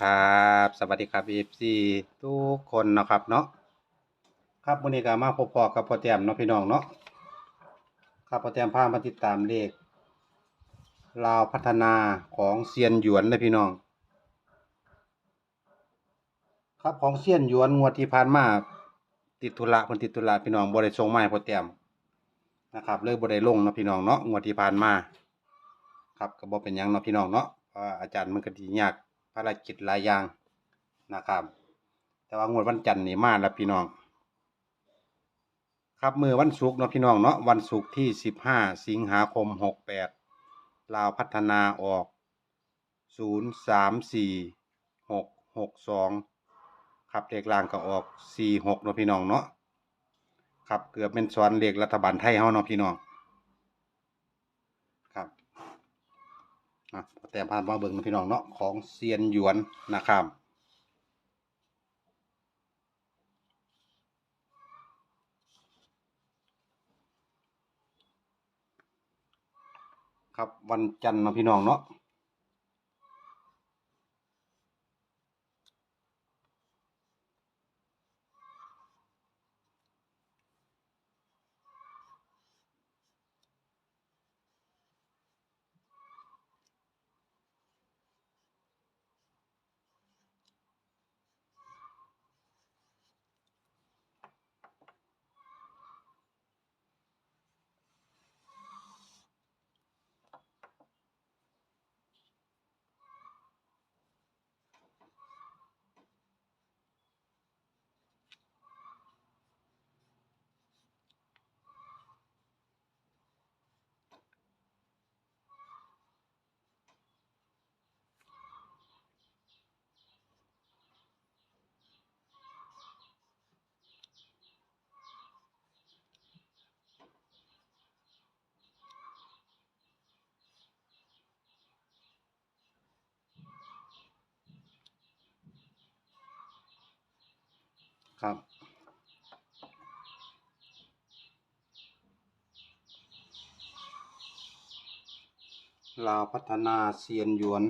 ครับสวัสดีครับ FC ทุกคนนะครับเนาะครับวันนี้ก็มาพบพอกับพ่อแต้มเนาะพี่น้องเนาะครับพ่อแต้มพามาติดตามเลขลาวพัฒนาของเซียนหยวนนะพี่น้อง ครับของเซียนหยวนงวดที่ผ่านมาติดธุระเพิ่นติดธุระพี่น้องบ่ได้ส่งมาให้พ่อแต้มนะครับเลยบ่ได้ลงเนาะพี่น้องเนาะงวดที่ผ่านมา ครับก็บ่เป็นยังเนาะพี่น้องเนาะอาจารย์มันก็สิยาก ภารกิจหลายอย่างนะครับ แต่ว่างวดวันจันทร์นี่มาแล้วพี่น้อง ครับมือวันศุกร์เนาะพี่น้องเนาะวันศุกร์ที่ 15 สิงหาคม 68ลาวพัฒนาออก 034662 ครับเลขล่างก็ออก 46เนาะพี่น้องเนาะครับเกือบเป็นสอนเลขรัฐบาลไทยเฮาเนาะพี่น้อง ครับ นะแต่พามาเบิ่งนะพี่น้องเนาะของเซียนหยวนนะครับครับวันจันทร์นาะพี่น้องเนาะ ครับ ลาวพัฒนาเซียนหยวน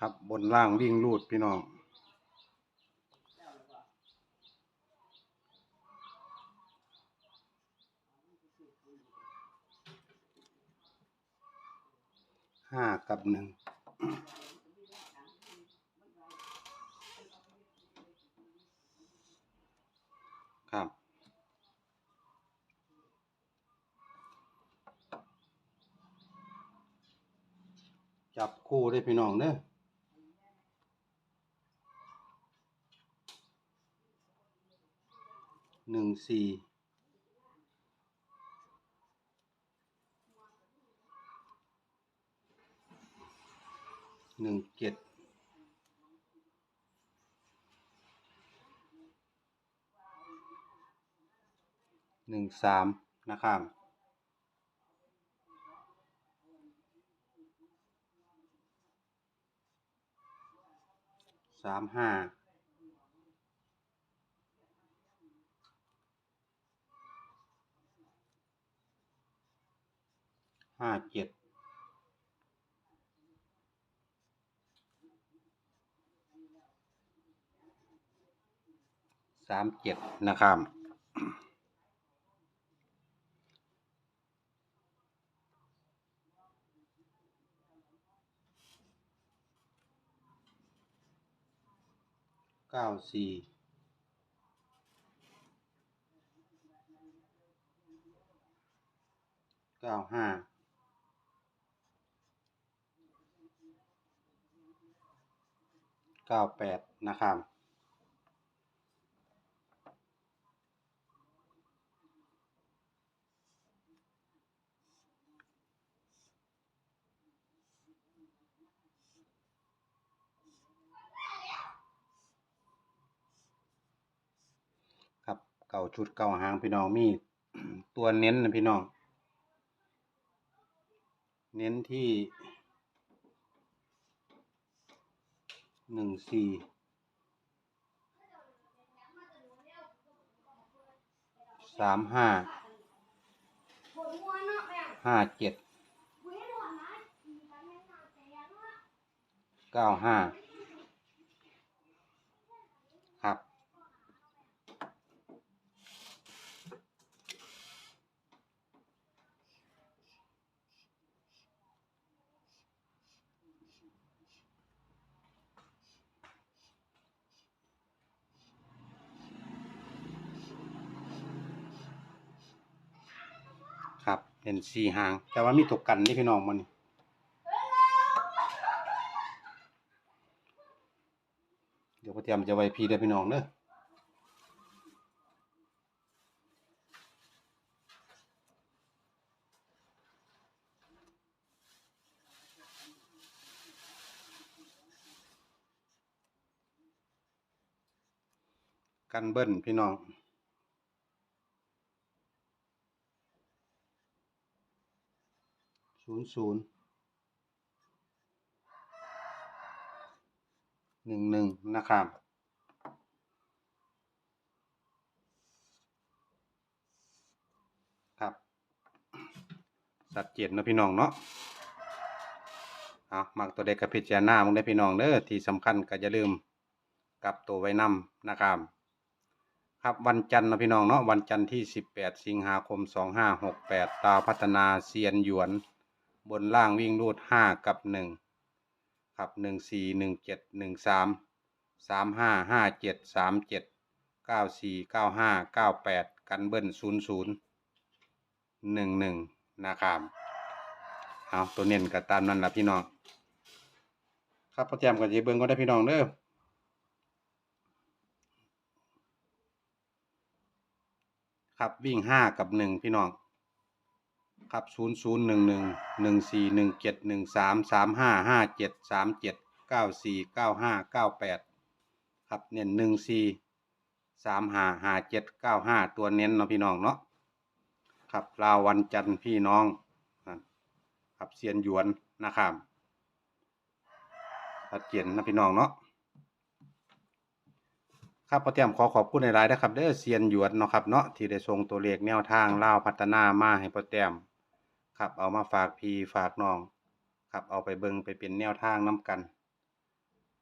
ครับบนล่างวิ่งรูดพี่น้องห้ากับหนึ่งครับจับคู่ได้พี่น้องเด้อ หนึ่งสี่หนึ่งเจ็ดหนึ่งสามนะครับสามห้า ห้าเจ็ดสามเจ็ดนะครับเก้าสี่เก้าห้า เก้าแปดนะครับเก่าชุดเก่าหางพี่น้องมีตัวเน้นนะพี่น้อง เน้นที่ หนึ่งสี่สามห้าห้าเจ็ดเก้าห้าครับ ครับ เป็นสี่หาง แต่ว่ามีตกกันนี่พี่น้องมันเดี๋ยวพ่อเตรียมจะไว้พีเด้พี่น้องเด้อกันเบิ้ลพี่น้อง นย์ศูนย์หนึ่งหนึ่งนะครับครับสัดเจนเนาะพี่น้องเนาะเอามักตัวเด็กกับพิจารณามึงได้พี่น้องเด้อที่สำคัญก็อย่าลืมกลับตัวไว้นำนะครับครับวันจันทร์เนาะพี่น้องเนาะวันจันทร์ที่ 18 สิงหาคม 2568ดาพัฒนาเซียนหยวน บนล่างวิ่งรูด5กับ1ครับ1 4 1 7 1 3 3 5 5 7 3 7 9 4 9 5 9 8กันเบิ้ล0 0 1 1นะครับเอาตัวเน้นก็ตามนั้นละพี่น้อง ครับประจำกับเจเบิ้งก็ได้พี่น้องเด้อครับวิ่งห้ากับหนึ่งพี่น้อง ครับศูนย์ศูนย์หนึ่งหนึ่งหนึ่งสี่หนึ่งเจ็ดหนึ่งสามสามห้าห้าเจ็ดสามเจ็ดเก้าสี่เก้าห้าเก้าแปดครับเน้นหนึ่งสี่สามห้าห้าเจ็ดเก้าห้าตัวเน้นเนาะพี่น้องเนาะครับลาววันจันทร์พี่น้องครับเซียนหยวนนะครับชัดเจนนะพี่น้องเนาะครับพ่อเตรียมขอขอบคุณในรายนะครับเด้อเซียนหยวนเนาะครับเนาะที่ได้ส่งตัวเลขแนวทางเล่าพัฒนามาให้พ่อเตรียม ครับเอามาฝากพี่ฝากน้อง ครับเอาไปเบิงไปเป็นแนวทางน้กัน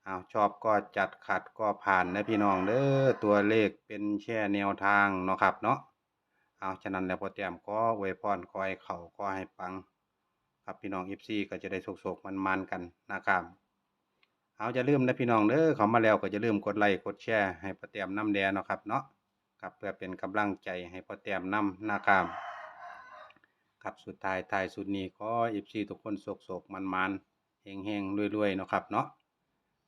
เอาชอบก็จัดขัดก็ผ่านนะพี่น้องเด้อตัวเลขเป็นแค่แนวทางเนาะครับเนาะเอาฉะนั้นแล้วพอเตรียมก็อวพรขอให้เขาก็ให้ปัง ครับพี่น้อง FC ก็จะได้โศกๆมันๆกันนะครับเอาจะลืมนะพี่น้องเด้อเขามาแล้วก็จะลืมกดไลค์กดแชร์ให้พอเตรียมน้ำแดงเนาะครับเนาะครับเพื่อเป็นกำลังใจให้พอเตรียมน้ำนะครับ ครับสุดท้ายท้ายสุดนี้ก็อีฟซีทุกคนโศกโศกมันมันเฮงเฮงรวยๆเนาะครับเนาะ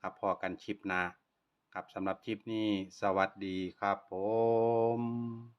ครับพอกันชิปนาครับสำหรับคลิปนี้สวัสดีครับผม